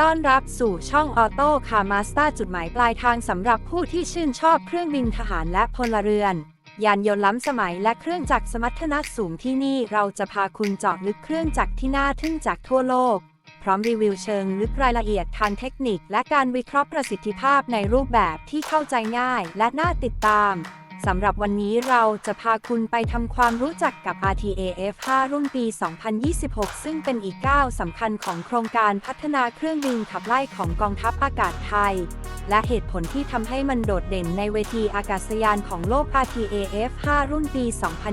ต้อนรับสู่ช่องออโต้คามาสตาจุดหมายปลายทางสำหรับผู้ที่ชื่นชอบเครื่องบินทหารและพลเรือน ยานยนต์ล้ำสมัยและเครื่องจักรสมรรถนะสูงที่นี่เราจะพาคุณเจาะลึกเครื่องจักรที่น่าทึ่งจากทั่วโลก พร้อมรีวิวเชิงลึกรายละเอียดทางเทคนิค และการวิเคราะห์ประสิทธิภาพในรูปแบบที่เข้าใจง่าย และน่าติดตาม สำหรับวันนี้เราจะพาคุณไปทำความรู้จักกับ RTAF 5 รุ่นปี 2026 ซึ่งเป็นอีกก้าวสำคัญของโครงการพัฒนาเครื่องบินขับไล่ของกองทัพอากาศไทย และเหตุผลที่ทำให้มันโดดเด่นในเวทีอากาศยานของโลก RTAF 5 รุ่นปี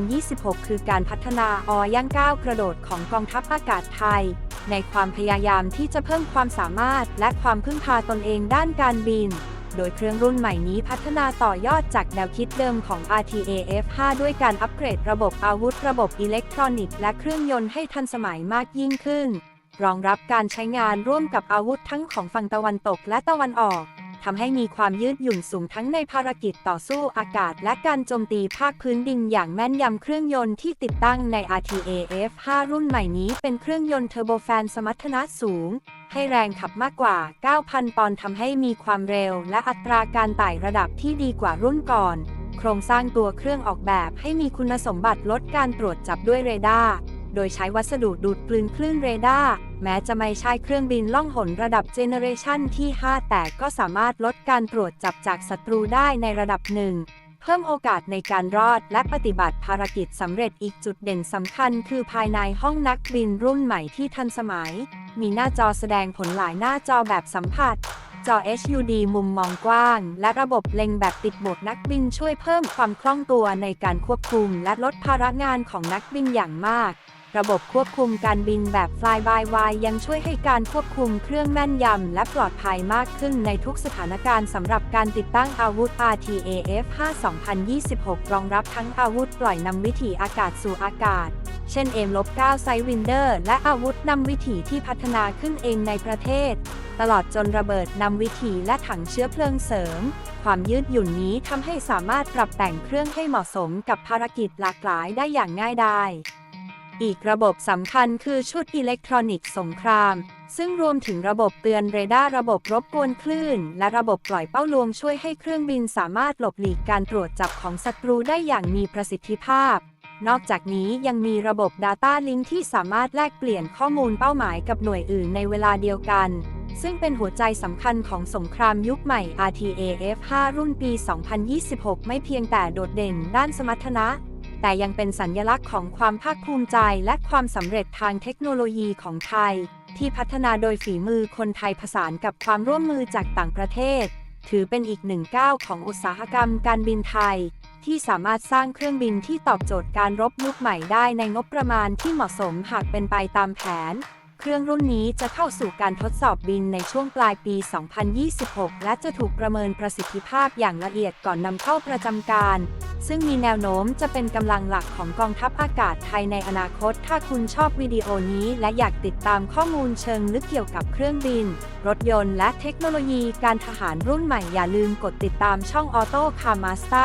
2026 คือการพัฒนาอย่างก้าวกระโดดของกองทัพอากาศไทย ในความพยายามที่จะเพิ่มความสามารถและความพึ่งพาตนเองด้านการบิน โดยเครื่องรุ่นใหม่นี้พัฒนาต่อยอดจากแนวคิดเดิมของ RTAF 5 ด้วยการอัปเกรดระบบอาวุธระบบอิเล็กทรอนิกส์และเครื่องยนต์ให้ทันสมัยมากยิ่งขึ้น รองรับการใช้งานร่วมกับอาวุธทั้งของฝั่งตะวันตกและตะวันออก ทำให้มีความยืดหยุ่นสูงทั้งในภารกิจต่อสู้อากาศ และการโจมตีภาคพื้นดินอย่างแม่นยำเครื่องยนต์ที่ติดตั้งใน RTAF 5 รุ่นใหม่นี้เป็นเครื่องยนต์เทอร์โบแฟนสมรรถนะสูง ให้แรงขับมากกว่า 9,000 ปอนด์ทำให้มีความเร็ว และอัตราการไต่ระดับที่ดีกว่ารุ่นก่อน โครงสร้างตัวเครื่องออกแบบให้มีคุณสมบัติลดการตรวจจับด้วยเรดาร์ โดยใช้วัสดุดูดกลืนคลื่นเรดาร์ แม้จะไม่ใช่เครื่องบินล่องหนระดับเจเนเรชันที่ 5 แต่ก็สามารถลดการตรวจจับจากศัตรูได้ในระดับหนึ่ง เพิ่มโอกาสในการรอดและปฏิบัติภารกิจสำเร็จอีกจุดเด่นสำคัญคือภายในห้องนักบินรุ่นใหม่ที่ทันสมัย มีหน้าจอแสดงผลหลายหน้าจอแบบสัมผัสจอ HUD มุมมองกว้าง และระบบเล็งแบบติดโหมดนักบินช่วยเพิ่มความคล่องตัวในการควบคุม และลดภาระงานของนักบินอย่างมาก ระบบควบคุมการบินแบบ Fly by Wire ยังช่วยให้การควบคุมเครื่องแม่นยำและปลอดภัยมากขึ้นในทุกสถานการณ์สำหรับการติดตั้งอาวุธ RTAF 5 2026 รองรับทั้งอาวุธปล่อยนำวิถีอากาศสู่อากาศ เช่น M-9 Sidewinder และอาวุธนำวิถีที่พัฒนาขึ้นเองในประเทศ ตลอดจนระเบิดนำวิถีและถังเชื้อเพลิงเสริม ความยืดหยุ่นนี้ทำให้สามารถปรับแต่งเครื่องให้เหมาะสมกับภารกิจหลากหลายได้อย่างง่ายดาย อีกระบบสำคัญคือชุดอิเล็กทรอนิกส์สงคราม ซึ่งรวมถึงระบบเตือนเรดาร์ระบบรบกวนคลื่น และระบบปล่อยเป้าลวงช่วยให้เครื่องบินสามารถหลบหลีกการตรวจจับของศัตรูได้อย่างมีประสิทธิภาพ นอกจากนี้ยังมีระบบ Data Link ที่สามารถแลกเปลี่ยนข้อมูลเป้าหมายกับหน่วยอื่นในเวลาเดียวกัน ซึ่งเป็นหัวใจสำคัญของสงครามยุคใหม่ RTAF 5 รุ่นปี 2026 ไม่เพียงแต่โดดเด่นด้านสมรรถนะ แต่ยังเป็นสัญญลักษณ์ของความภาคภูมิใจและความสำเร็จทางเทคโนโลยีของไทย ที่พัฒนาโดยฝีมือคนไทยผสานกับความร่วมมือจากต่างประเทศ ถือเป็นอีกหนึ่งก้าวของอุตสาหกรรมการบินไทย ที่สามารถสร้างเครื่องบินที่ตอบโจทย์การรบยุคใหม่ได้ในงบประมาณที่เหมาะสมหากเป็นไปตามแผน เครื่องรุ่นนี้จะเข้าสู่การทดสอบบินในช่วงปลายปี 2026 และจะถูกประเมินประสิทธิภาพอย่างละเอียดก่อนนำเข้าประจำการ ซึ่งมีแนวโน้มจะเป็นกำลังหลักของกองทัพอากาศไทยในอนาคต ถ้าคุณชอบวิดีโอนี้และอยากติดตามข้อมูลเชิงลึกเกี่ยวกับเครื่องบิน รถยนต์และเทคโนโลยีการทหารรุ่นใหม่อย่าลืมกดติดตามช่องออโต้คามาสตา